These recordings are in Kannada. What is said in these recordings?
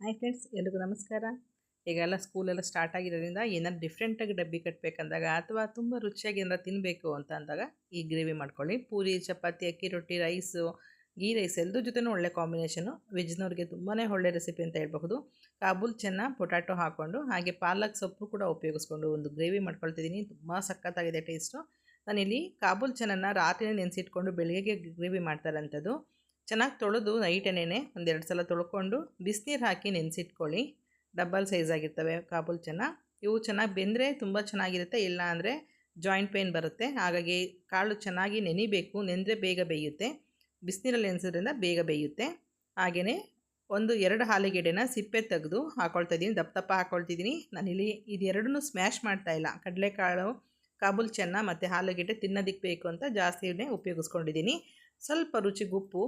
ಹಾಯ್ ಫ್ರೆಂಡ್ಸ್ ಎಲ್ರಿಗೂ ನಮಸ್ಕಾರ. ಈಗೆಲ್ಲ ಸ್ಕೂಲೆಲ್ಲ ಸ್ಟಾರ್ಟ್ ಆಗಿರೋದ್ರಿಂದ ಏನಾದ್ರು ಡಿಫ್ರೆಂಟಾಗಿ ಡಬ್ಬಿ ಕಟ್ಟಬೇಕಂದಾಗ ಅಥವಾ ತುಂಬ ರುಚಿಯಾಗಿ ಏನಾರು ತಿನ್ನಬೇಕು ಅಂತ ಅಂದಾಗ ಈ ಗ್ರೇವಿ ಮಾಡ್ಕೊಳ್ಳಿ. ಪೂರಿ, ಚಪಾತಿ, ಅಕ್ಕಿ ರೊಟ್ಟಿ ರೈಸು ಗೀ ರೈಸ್ ಎಲ್ಲದ್ರ ಜೊತೆನೂ ಒಳ್ಳೆ ಕಾಂಬಿನೇಷನು ವೆಜ್ನವ್ರಿಗೆ ತುಂಬಾ ಒಳ್ಳೆ ರೆಸಿಪಿ ಅಂತ ಹೇಳ್ಬಹುದು. ಕಾಬೂಲ್, ಚೆನ್ನ ಪೊಟ್ಯಾಟೊ ಹಾಕ್ಕೊಂಡು ಹಾಗೆ ಪಾಲಕ್ ಸೊಪ್ಪು ಕೂಡ ಉಪಯೋಗಿಸ್ಕೊಂಡು ಒಂದು ಗ್ರೇವಿ ಮಾಡ್ಕೊಳ್ತಿದ್ದೀನಿ. ತುಂಬ ಸಖತ್ತಾಗಿದೆ ಟೇಸ್ಟು ನಾನಿಲ್ಲಿ ಕಾಬೂಲ್, ಚೆನ್ನನ್ನು ರಾತ್ರಿನೇ ನೆನೆಸಿಟ್ಕೊಂಡು ಬೆಳಗ್ಗೆ ಗ್ರೇವಿ ಮಾಡ್ತಾರಂಥದ್ದು ಚೆನ್ನಾಗಿ ತೊಳೆದು ನೈಟೇನೆ ಒಂದೆರಡು ಸಲ ತೊಳ್ಕೊಂಡು ಬಿಸಿನೀರು ಹಾಕಿ ನೆನೆಸಿಟ್ಕೊಳ್ಳಿ. ಡಬ್ಬಲ್ ಸೈಜ್ ಆಗಿರ್ತವೆ, ಕಾಬೂಲ್ ಚೆನ್ನ ಇವು ಚೆನ್ನಾಗಿ ಬೆಂದರೆ ತುಂಬ ಚೆನ್ನಾಗಿರುತ್ತೆ, ಇಲ್ಲ ಅಂದರೆ ಜಾಯಿಂಟ್ ಪೇನ್ ಬರುತ್ತೆ. ಹಾಗಾಗಿ ಕಾಳು ಚೆನ್ನಾಗಿ ನೆನಿಬೇಕು ನೆನೆದ್ರೆ ಬೇಗ ಬೇಯುತ್ತೆ. ಬಿಸಿನೀರಲ್ಲಿ ನೆನೆಸೋದ್ರಿಂದ ಬೇಗ ಬೇಯುತ್ತೆ. ಹಾಗೆಯೇ ಒಂದು ಎರಡು ಹಾಲಿಗೆಡೆನ ಸಿಪ್ಪೆ ತೆಗೆದು ಹಾಕ್ಕೊಳ್ತಾ ಇದ್ದೀನಿ, ದಪ್ಪ ದಪ್ಪ ಹಾಕ್ಕೊಳ್ತಿದ್ದೀನಿ ನಾನಿಲ್ಲಿ ಇದೆರಡನ್ನೂ ಸ್ಮ್ಯಾಶ್ ಮಾಡ್ತಾ ಇಲ್ಲ. ಕಡಲೆಕಾಳು, ಕಾಬೂಲ್ ಚೆನ್ನ ಮತ್ತು ಆಲೂಗೆಡ್ಡೆ ತಿನ್ನೋದಕ್ಕೆ ಬೇಕು ಅಂತ ಜಾಸ್ತಿನೇ ಉಪಯೋಗಿಸ್ಕೊಂಡಿದ್ದೀನಿ. ಸ್ವಲ್ಪ ರುಚಿಗೆ ಉಪ್ಪು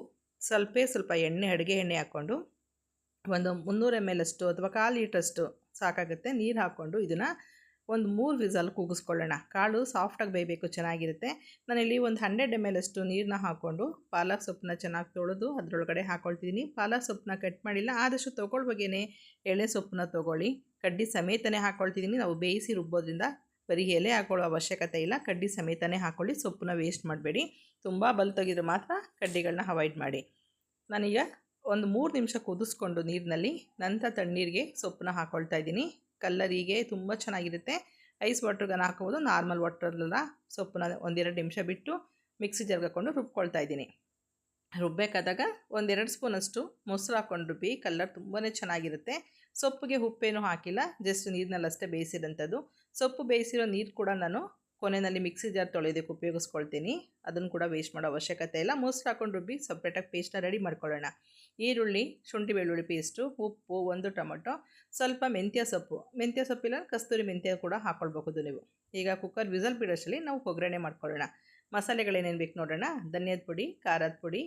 ಸ್ವಲ್ಪೇ ಸ್ವಲ್ಪ ಎಣ್ಣೆ, ಅಡುಗೆ ಎಣ್ಣೆ ಹಾಕ್ಕೊಂಡು ಒಂದು ಮುನ್ನೂರು ಎಂ ಎಲ್ ಅಷ್ಟು ಅಥವಾ ಕಾಲು ಲೀಟ್ರಷ್ಟು ಸಾಕಾಗುತ್ತೆ. ನೀರು ಹಾಕ್ಕೊಂಡು ಇದನ್ನು ಒಂದು ಮೂರು ವಿಸಲ್ ಕೂಗಿಸ್ಕೊಳ್ಳೋಣ. ಕಾಳು ಸಾಫ್ಟಾಗಿ ಬೇಯಬೇಕು, ಚೆನ್ನಾಗಿರುತ್ತೆ. ನಾನಿಲ್ಲಿ ಒಂದು ಹಂಡ್ರೆಡ್ ಎಂ ಎಲ್ ಅಷ್ಟು ನೀರನ್ನ ಹಾಕ್ಕೊಂಡು ಪಾಲಕ್ ಸೊಪ್ಪನ್ನ ಚೆನ್ನಾಗಿ ತೊಳೆದು ಅದರೊಳಗಡೆ ಹಾಕ್ಕೊಳ್ತಿದ್ದೀನಿ ಪಾಲಕ್ ಸೊಪ್ಪನ್ನ ಕಟ್ ಮಾಡಿಲ್ಲ, ಆದಷ್ಟು ತೊಗೊಳ್ವಾಗೇ ಎಳೆ ಸೊಪ್ಪನ್ನ ತೊಗೊಳ್ಳಿ. ಕಡ್ಡಿ ಸಮೇತನೇ ಹಾಕ್ಕೊಳ್ತಿದ್ದೀನಿ ನಾವು ಬೇಯಿಸಿ ರುಬ್ಬೋದ್ರಿಂದ ಬರೀ ಎಲೆ ಹಾಕೊಳ್ಳೋ ಅವಶ್ಯಕತೆ ಇಲ್ಲ. ಕಡ್ಡಿ ಸಮೇತನೇ ಹಾಕ್ಕೊಳ್ಳಿ ಸೊಪ್ಪನ್ನ ವೇಸ್ಟ್ ಮಾಡಬೇಡಿ. ತುಂಬ ಬಲ್ ತೆಗೆದ್ರೆ ಮಾತ್ರ ಕಡ್ಡಿಗಳನ್ನ ಅವಾಯ್ಡ್ ಮಾಡಿ. ನಾನೀಗ ಒಂದು ಮೂರು ನಿಮಿಷ ಕುದಿಸ್ಕೊಂಡು ನೀರಿನಲ್ಲಿ ನಂತರ ತಣ್ಣೀರಿಗೆ ಸೊಪ್ಪನ್ನ ಹಾಕ್ಕೊಳ್ತಾ ಇದ್ದೀನಿ. ಕಲ್ಲರಿಗೆ ತುಂಬ ಚೆನ್ನಾಗಿರುತ್ತೆ. ಐಸ್ ವಾಟ್ರ್ಗನ್ನು ಹಾಕೋದು ನಾರ್ಮಲ್ ವಾಟ್ರಲ್ಲೆಲ್ಲ ಸೊಪ್ಪನ್ನ ಒಂದೆರಡು ನಿಮಿಷ ಬಿಟ್ಟು ಮಿಕ್ಸಿ ಜರ್ಗ್ ಹಾಕ್ಕೊಂಡು ರುಬ್ಕೊಳ್ತಾ ಇದ್ದೀನಿ. ರುಬ್ಬೇಕಾದಾಗ ಒಂದೆರಡು ಸ್ಪೂನಷ್ಟು ಮೊಸರು ಹಾಕ್ಕೊಂಡು ರುಬ್ಬಿ ಕಲ್ಲರ್ ತುಂಬಾ ಚೆನ್ನಾಗಿರುತ್ತೆ. ಸೊಪ್ಪಿಗೆ ಉಪ್ಪೇನೂ ಹಾಕಿಲ್ಲ, ಜಸ್ಟ್ ನೀರಿನಲ್ಲಷ್ಟೇ ಬೇಯಿಸಿರೋಂಥದ್ದು. ಸೊಪ್ಪು ಬೇಯಿಸಿರೋ ನೀರು ಕೂಡ ನಾನು ಕೊನೆಯಲ್ಲಿ ಮಿಕ್ಸಿ ಜಾರ್ ತೊಳೆಯೋದಕ್ಕೆ ಉಪಯೋಗಿಸ್ಕೊಳ್ತೀನಿ. ಅದನ್ನು ಕೂಡ ವೇಸ್ಟ್ ಮಾಡೋ ಅವಶ್ಯಕತೆ ಇಲ್ಲ. ಮೊಸರು ಹಾಕೊಂಡು ರುಬ್ಬಿ ಸಪ್ರೇಟಾಗಿ ಪೇಸ್ಟನ್ನ ರೆಡಿ ಮಾಡ್ಕೊಳ್ಳೋಣ. ಈರುಳ್ಳಿ, ಶುಂಠಿ ಬೆಳ್ಳುಳ್ಳಿ ಪೇಸ್ಟು ಉಪ್ಪು, ಒಂದು ಟೊಮೊಟೊ, ಸ್ವಲ್ಪ ಮೆಂತ್ಯ ಸೊಪ್ಪು. ಮೆಂತ್ಯ ಸೊಪ್ಪಿಲ್ಲ ಕಸ್ತೂರಿ ಮೆಂತ್ಯ ಕೂಡ ಹಾಕ್ಕೊಳ್ಬಹುದು ನೀವು. ಈಗ ಕುಕ್ಕರ್ ವಿಸಲ್ ಬಿಡೋಷ್ಟರಲ್ಲಿ ನಾವು ಒಗ್ಗರಣೆ ಮಾಡ್ಕೊಳ್ಳೋಣ. ಮಸಾಲೆಗಳೇನೇನು ಬೇಕು ನೋಡೋಣ. ಧನ್ಯದ ಪುಡಿ, ಖಾರದ ಪುಡಿ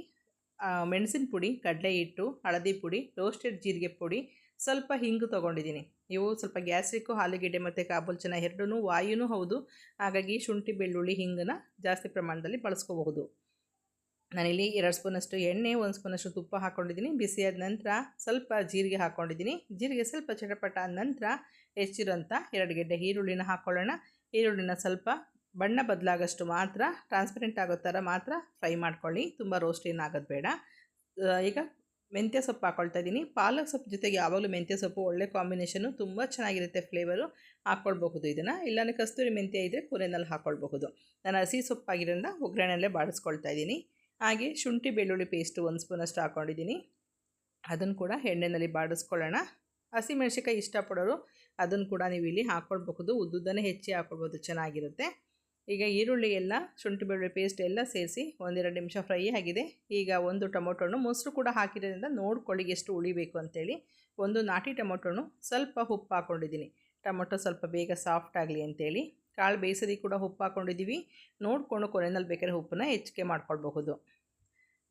ಮೆಣಸಿನ ಪುಡಿ, ಕಡಲೆ ಹಿಟ್ಟು, ಹಳದಿ ಪುಡಿ ರೋಸ್ಟೆಡ್ ಜೀರಿಗೆ ಪುಡಿ ಸ್ವಲ್ಪ ಹಿಂಗು ತೊಗೊಂಡಿದ್ದೀನಿ. ಇವು ಸ್ವಲ್ಪ ಗ್ಯಾಸ್ಟ್ರಿಕ್ಕು ಆಲೂಗೆಡ್ಡೆ ಮತ್ತು ಕಾಬೂಲ್ ಚೆನ್ನ ಎರಡೂ ವಾಯುನೂ ಹೌದು. ಹಾಗಾಗಿ ಶುಂಠಿ, ಬೆಳ್ಳುಳ್ಳಿ, ಹಿಂಗನ್ನ ಜಾಸ್ತಿ ಪ್ರಮಾಣದಲ್ಲಿ ಬಳಸ್ಕೋಬಹುದು. ನಾನಿಲ್ಲಿ ಎರಡು ಸ್ಪೂನಷ್ಟು ಎಣ್ಣೆ, ಒಂದು ಸ್ಪೂನಷ್ಟು ತುಪ್ಪ ಹಾಕ್ಕೊಂಡಿದ್ದೀನಿ ಬಿಸಿಯಾದ ನಂತರ ಸ್ವಲ್ಪ ಜೀರಿಗೆ ಹಾಕ್ಕೊಂಡಿದ್ದೀನಿ ಜೀರಿಗೆ ಸ್ವಲ್ಪ ಚಟಪಟ ಆದ ನಂತರ ಹೆಚ್ಚಿರೋಂಥ ಎರಡು ಗೆಡ್ಡೆ ಈರುಳ್ಳಿನ ಹಾಕ್ಕೊಳ್ಳೋಣ ಈರುಳ್ಳಿನ ಸ್ವಲ್ಪ ಬಣ್ಣ ಬದಲಾಗಷ್ಟು ಮಾತ್ರ ಟ್ರಾನ್ಸ್ಪರೆಂಟ್ ಆಗೋ ಥರ ಮಾತ್ರ ಫ್ರೈ ಮಾಡ್ಕೊಳ್ಳಿ. ತುಂಬ ರೋಸ್ಟ್ ಏನಾಗೋದು ಬೇಡ. ಈಗ ಮೆಂತ್ಯ ಸೊಪ್ಪು ಹಾಕ್ಕೊಳ್ತಾ ಇದ್ದೀನಿ. ಪಾಲಕ್ ಸೊಪ್ಪು ಜೊತೆಗೆ ಯಾವಾಗಲೂ ಮೆಂತ್ಯ ಸೊಪ್ಪು ಒಳ್ಳೆ ಕಾಂಬಿನೇಷನು ತುಂಬ ಚೆನ್ನಾಗಿರುತ್ತೆ ಫ್ಲೇವರು. ಹಾಕ್ಕೊಳ್ಬಹುದು ಇದನ್ನು. ಇಲ್ಲಾಂದರೆ ಕಸ್ತೂರಿ ಮೆಂತ್ಯ ಇದ್ದರೆ ಕೂರೆನಲ್ಲಿ ಹಾಕ್ಕೊಳ್ಬಹುದು ನಾನು ಹಸಿ ಸೊಪ್ಪಾಗಿರೋದ್ರಿಂದ ಒಗ್ಗರಣೆಯಲ್ಲೇ ಬಾಡಿಸ್ಕೊಳ್ತಾ ಇದ್ದೀನಿ. ಹಾಗೆ ಶುಂಠಿ ಬೆಳ್ಳುಳ್ಳಿ ಪೇಸ್ಟು ಒಂದು ಸ್ಪೂನಷ್ಟು ಹಾಕ್ಕೊಂಡಿದ್ದೀನಿ ಅದನ್ನು ಕೂಡ ಎಣ್ಣೆಯಲ್ಲಿ ಬಾಡಿಸ್ಕೊಳ್ಳೋಣ. ಹಸಿ ಮೆಣಸಿಕಾಯಿ ಇಷ್ಟಪಡೋರು ಅದನ್ನು ಕೂಡ ನೀವು ಇಲ್ಲಿ ಹಾಕ್ಕೊಳ್ಬಹುದು ಉದ್ದುದ್ದನೇ ಹೆಚ್ಚಿ ಹಾಕ್ಕೊಳ್ಬೋದು ಚೆನ್ನಾಗಿರುತ್ತೆ. ಈಗ ಈರುಳ್ಳಿ ಎಲ್ಲ, ಶುಂಠಿ ಬೆಳ್ಳುಳ್ಳಿ ಪೇಸ್ಟ್ ಎಲ್ಲ ಸೇರಿಸಿ ಒಂದೆರಡು ನಿಮಿಷ ಫ್ರೈ ಆಗಿದೆ. ಈಗ ಒಂದು ಟೊಮೊಟೊನು ಮೊಸರು ಕೂಡ ಹಾಕಿರೋದ್ರಿಂದ ನೋಡ್ಕೊಳ್ಳಿ ಎಷ್ಟು ಉಳಿಬೇಕು ಅಂತೇಳಿ. ಒಂದು ನಾಟಿ ಟೊಮೊಟೊನು ಸ್ವಲ್ಪ ಉಪ್ಪು ಹಾಕ್ಕೊಂಡಿದ್ದೀನಿ ಟೊಮೊಟೊ ಸ್ವಲ್ಪ ಬೇಗ ಸಾಫ್ಟ್ ಆಗಲಿ ಅಂತೇಳಿ. ಕಾಳು ಬೇಯಿಸೋದಿ ಕೂಡ ಉಪ್ಪು ಹಾಕ್ಕೊಂಡಿದ್ದೀವಿ ನೋಡಿಕೊಂಡು ಕೊನೆಯಲ್ಲಿ ಬೇಕಾದ್ರೆ ಉಪ್ಪನ್ನ ಹೆಚ್ಚಿಗೆ ಮಾಡ್ಕೊಳ್ಬಹುದು.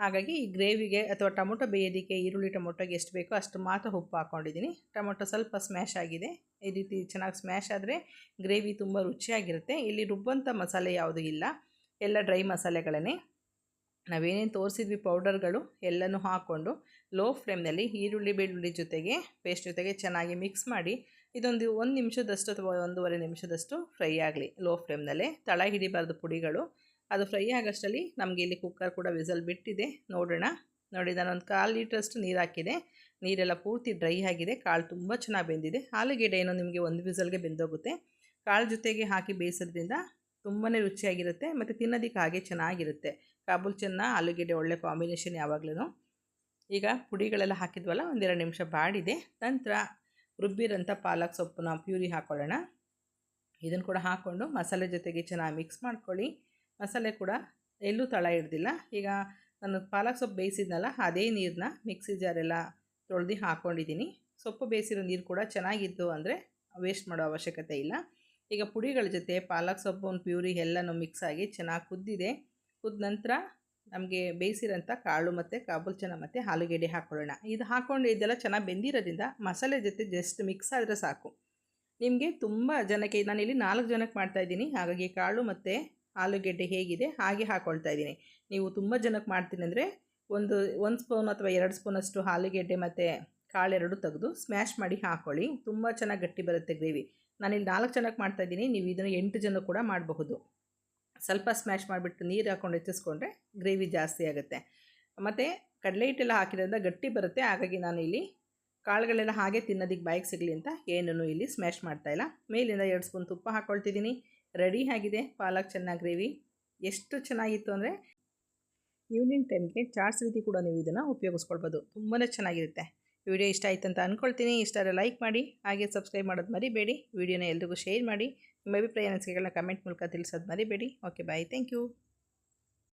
ಹಾಗಾಗಿ ಈ ಗ್ರೇವಿಗೆ ಅಥವಾ ಟೊಮೊಟೊ ಬೇಯೋದಕ್ಕೆ ಈರುಳ್ಳಿ ಟೊಮೊಟೊಗೆ ಎಷ್ಟು ಬೇಕೋ ಅಷ್ಟು ಮಾತ್ರ ಉಪ್ಪು ಹಾಕ್ಕೊಂಡಿದ್ದೀನಿ. ಟೊಮೊಟೊ ಸ್ವಲ್ಪ ಸ್ಮ್ಯಾಶ್ ಆಗಿದೆ. ಈ ರೀತಿ ಚೆನ್ನಾಗಿ ಸ್ಮ್ಯಾಶ್ ಆದರೆ ಗ್ರೇವಿ ತುಂಬ ರುಚಿಯಾಗಿರುತ್ತೆ. ಇಲ್ಲಿ ರುಬ್ಬಂಥ ಮಸಾಲೆ ಯಾವುದೂ ಇಲ್ಲ. ಎಲ್ಲ ಡ್ರೈ ಮಸಾಲೆಗಳನ್ನೇ. ನಾವೇನೇನು ತೋರಿಸಿದ್ವಿ ಪೌಡರ್ಗಳು ಎಲ್ಲನೂ ಹಾಕ್ಕೊಂಡು ಲೋ ಫ್ಲೇಮ್ನಲ್ಲಿ ಈರುಳ್ಳಿ ಬೆಳ್ಳುಳ್ಳಿ ಜೊತೆಗೆ ಪೇಸ್ಟ್ ಜೊತೆಗೆ ಚೆನ್ನಾಗಿ ಮಿಕ್ಸ್ ಮಾಡಿ ಇದೊಂದು ಒಂದು ನಿಮಿಷದಷ್ಟು ಅಥವಾ ಒಂದೂವರೆ ನಿಮಿಷದಷ್ಟು ಫ್ರೈ ಆಗಲಿ ಲೋ ಫ್ಲೇಮ್ನಲ್ಲೇ. ತಳ ಹಿಡಿಬಾರ್ದು ಪುಡಿಗಳು. ಅದು ಫ್ರೈ ಆಗೋಷ್ಟರಲ್ಲಿ ನಮಗೆ ಇಲ್ಲಿ ಕುಕ್ಕರ್ ಕೂಡ ವಿಸಲ್ ಬಿಟ್ಟಿದೆ. ನೋಡೋಣ. ನೋಡಿ, ನಾನೊಂದು ಕಾಲು ಲೀಟ್ರಷ್ಟು ನೀರು ಹಾಕಿದೆ. ನೀರೆಲ್ಲ ಪೂರ್ತಿ ಡ್ರೈ ಆಗಿದೆ. ಕಾಳು ತುಂಬ ಚೆನ್ನಾಗಿ ಬೆಂದಿದೆ. ಆಲೂಗೆಡ್ಡೆ ಏನೋ ನಿಮಗೆ ಒಂದು ವಿಸಲ್ಗೆ ಬೆಂದೋಗುತ್ತೆ. ಕಾಳು ಜೊತೆಗೆ ಹಾಕಿ ಬೇಯಿಸೋದ್ರಿಂದ ತುಂಬಾ ರುಚಿಯಾಗಿರುತ್ತೆ ಮತ್ತು ತಿನ್ನೋದಕ್ಕೆ ಹಾಗೆ ಚೆನ್ನಾಗಿರುತ್ತೆ. ಕಾಬೂಲ್ ಚೆನ್ನ, ಆಲೂಗೆಡ್ಡೆ ಒಳ್ಳೆ ಕಾಂಬಿನೇಷನ್ ಯಾವಾಗಲೂ ಈಗ ಪುಡಿಗಳೆಲ್ಲ ಹಾಕಿದ್ವಲ್ಲ, ಒಂದೆರಡು ನಿಮಿಷ ಬಾಡಿದೆ. ನಂತರ ರುಬ್ಬಿರೋಂಥ ಪಾಲಕ್ ಸೊಪ್ಪನ್ನ ಪ್ಯೂರಿ ಹಾಕ್ಕೊಳ್ಳೋಣ ಇದನ್ನು ಕೂಡ ಹಾಕ್ಕೊಂಡು ಮಸಾಲೆ ಜೊತೆಗೆ ಚೆನ್ನಾಗಿ ಮಿಕ್ಸ್ ಮಾಡ್ಕೊಳ್ಳಿ. ಮಸಾಲೆ ಕೂಡ ಎಲ್ಲೂ ತಳ ಹಿಡ್ದಿಲ್ಲ ಈಗ ನಾನು ಪಾಲಕ್ ಸೊಪ್ಪು ಬೇಯಿಸಿದ್ನಲ್ಲ, ಅದೇ ನೀರನ್ನ ಮಿಕ್ಸಿ ಜಾರೆಲ್ಲ ತೊಳೆದು ಹಾಕ್ಕೊಂಡಿದ್ದೀನಿ ಸೊಪ್ಪು ಬೇಯಿಸಿರೋ ನೀರು ಕೂಡ ಚೆನ್ನಾಗಿತ್ತು ಅಂದರೆ ವೇಸ್ಟ್ ಮಾಡೋ ಅವಶ್ಯಕತೆ ಇಲ್ಲ. ಈಗ ಪುಡಿಗಳ ಜೊತೆ ಪಾಲಕ್ ಸೊಪ್ಪು, ಒಂದು ಪ್ಯೂರಿ ಎಲ್ಲನೂ ಮಿಕ್ಸ್ ಆಗಿ ಚೆನ್ನಾಗಿ ಕುದ್ದಿದೆ. ಕುದ್ದ ನಂತರ ನಮಗೆ ಬೇಯಿಸಿರೋಂಥ ಕಾಳು ಮತ್ತು ಕಾಬೂಲ್ ಚೆನ್ನ ಮತ್ತು ಆಲೂಗೆಡ್ಡೆ ಹಾಕ್ಕೊಳ್ಳೋಣ. ಇದು ಹಾಕ್ಕೊಂಡು ಇದೆಲ್ಲ ಚೆನ್ನಾಗಿ ಬೆಂದಿರೋದ್ರಿಂದ ಮಸಾಲೆ ಜೊತೆ ಜಸ್ಟ್ ಮಿಕ್ಸ್ ಆದರೆ ಸಾಕು. ನಿಮಗೆ ತುಂಬ ಜನಕ್ಕೆ, ನಾನಿಲ್ಲಿ ನಾಲ್ಕು ಜನಕ್ಕೆ ಮಾಡ್ತಾಯಿದ್ದೀನಿ ಹಾಗಾಗಿ ಕಾಳು ಮತ್ತು ಆಲೂಗೆಡ್ಡೆ ಹೇಗಿದೆ ಹಾಗೆ ಹಾಕ್ಕೊಳ್ತಾ ಇದ್ದೀನಿ. ನೀವು ತುಂಬ ಜನಕ್ಕೆ ಮಾಡ್ತೀನಿ ಅಂದರೆ ಒಂದು ಒಂದು ಸ್ಪೂನ್ ಅಥವಾ ಎರಡು ಸ್ಪೂನಷ್ಟು ಆಲೂಗೆಡ್ಡೆ ಮತ್ತು ಕಾಳೆರಡು ತೆಗೆದು ಸ್ಮ್ಯಾಶ್ ಮಾಡಿ ಹಾಕ್ಕೊಳ್ಳಿ ತುಂಬ ಚೆನ್ನಾಗಿ ಗಟ್ಟಿ ಬರುತ್ತೆ ಗ್ರೇವಿ. ನಾನಿಲ್ಲಿ ನಾಲ್ಕು ಜನಕ್ಕೆ ಮಾಡ್ತಾಯಿದ್ದೀನಿ ನೀವು ಇದನ್ನು ಎಂಟು ಜನ ಕೂಡ ಮಾಡಬಹುದು. ಸ್ವಲ್ಪ ಸ್ಮ್ಯಾಶ್ ಮಾಡಿಬಿಟ್ಟು ನೀರು ಹಾಕ್ಕೊಂಡು ಹೆಚ್ಚಿಸ್ಕೊಂಡ್ರೆ ಗ್ರೇವಿ ಜಾಸ್ತಿ ಆಗುತ್ತೆ. ಮತ್ತು ಕಡಲೆ ಹಿಟ್ಟೆಲ್ಲ ಹಾಕಿರೋದ್ರಿಂದ ಗಟ್ಟಿ ಬರುತ್ತೆ. ಹಾಗಾಗಿ ನಾನು ಇಲ್ಲಿ ಕಾಳುಗಳೆಲ್ಲ ಹಾಗೆ ತಿನ್ನೋದಿಕ್ಕೆ ಬಾಯಿಗೆ ಸಿಗಲಿ ಅಂತ ಏನೂ ಇಲ್ಲಿ ಸ್ಮ್ಯಾಶ್ ಮಾಡ್ತಾಯಿಲ್ಲ ಮೇಲಿಂದ ಎರಡು ಸ್ಪೂನ್ ತುಪ್ಪ ಹಾಕ್ಕೊಳ್ತಿದ್ದೀನಿ ರೆಡಿ ಆಗಿದೆ ಪಾಲಕ್ ಚೆನ್ನಾಗಿ ಗ್ರೇವಿ. ಎಷ್ಟು ಚೆನ್ನಾಗಿತ್ತು ಅಂದರೆ ಈವ್ನಿಂಗ್ ಟೈಮ್ಗೆ ಚಾಟ್ಸ್ ರೀತಿ ಕೂಡ ನೀವು ಇದನ್ನು ಉಪಯೋಗಿಸ್ಕೊಳ್ಬೋದು. ತುಂಬಾ ಚೆನ್ನಾಗಿರುತ್ತೆ. ವಿಡಿಯೋ ಇಷ್ಟ ಆಯ್ತು ಅಂತ ಅಂದ್ಕೊಳ್ತೀನಿ ಇಷ್ಟ ಲೈಕ್ ಮಾಡಿ, ಹಾಗೆ ಸಬ್ಸ್ಕ್ರೈಬ್ ಮಾಡೋದು ಮರಿಬೇಡಿ. ವಿಡಿಯೋನ ಎಲ್ರಿಗೂ ಶೇರ್ ಮಾಡಿ, ನಿಮ್ಮ ಅಭಿಪ್ರಾಯ ಅನಿಸಿಕೆಗಳನ್ನ ಕಮೆಂಟ್ ಮೂಲಕ ತಿಳಿಸೋದು ಮರಿಬೇಡಿ. Okay bye thank you